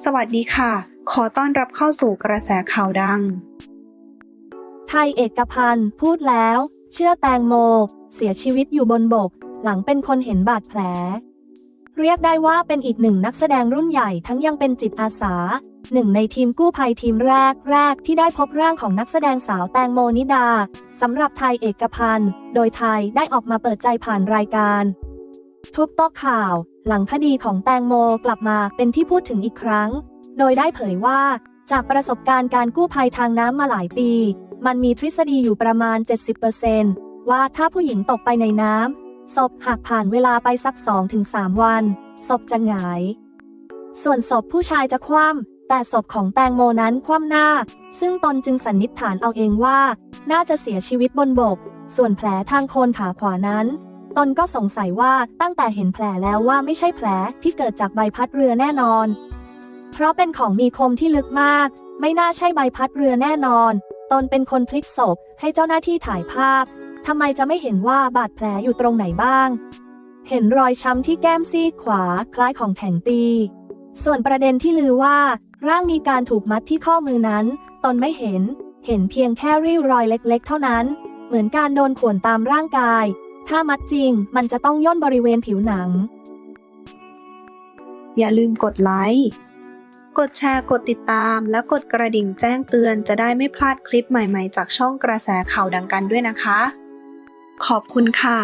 สวัสดีค่ะ ขอต้อนรับเข้าสู่กระแสข่าวดัง ไทยเอกพันธ์พูดแล้ว เชื่อแตงโม เสียชีวิตอยู่บนบก หลังเป็นคนเห็นบาดแผล เรียกได้ว่าเป็นอีกหนึ่งนักแสดงรุ่นใหญ่ทั้งยังเป็นจิตอาสา หนึ่งในทีมกู้ภัยทีมแรกแรกที่ได้พบร่างของนักแสดงสาวแตงโมนิดาสำหรับไทยเอกพันธ์โดยไทยได้ออกมาเปิดใจผ่านรายการ ทุบโต๊ะข่าว หลังคดีของแตงโมกลับมาเป็นที่พูดถึงอีกครั้ง โดยได้เผยว่า จากประสบการณ์การกู้ภัยทางน้ำมาหลายปี มันมีทฤษฎีอยู่ประมาณ 70%ว่าถ้าผู้หญิงตกไปในน้ำศพหากผ่านเวลาไปสัก 2-3 วันศพจะหงาย ส่วนศพผู้ชายจะคว่ำแต่ศพของแตงโมนั้นคว่ำหน้า ซึ่งตนจึงสันนิษฐานเอาเองว่า น่าจะเสียชีวิตบนบก ส่วนแผลทางโคนขาขวานั้น ตนก็สงสัยว่าตั้งแต่เห็นแผลแล้วว่าไม่ใช่แผลที่เกิดจากใบพัดเรือแน่นอน เพราะเป็นของมีคมที่ลึกมาก ไม่น่าใช่ใบพัดเรือแน่นอน ตนเป็นคนพลิกศพให้เจ้าหน้าที่ถ่ายภาพทำไมจะไม่เห็นว่าบาดแผลอยู่ตรงไหนบ้าง เห็นรอยช้ำที่แก้มซีกขวาคล้ายของแข็งตี ส่วนประเด็นที่ลือว่า ร่างมีการถูกมัดที่ข้อมือนั้น ตนไม่เห็น เห็นเพียงแค่ริ้วรอยเล็ก ๆ เท่านั้น เหมือนการโดนข่วนตามร่างกาย ถ้ามัดจริง มันจะต้องย่นบริเวณผิวหนัง อย่าลืมกดไลค์ กดแชร์ กดติดตาม และกดกระดิ่งแจ้งเตือนจะได้ไม่พลาดคลิปใหม่ๆ จากช่องกระแสข่าวดังกันด้วยนะคะ ขอบคุณค่ะ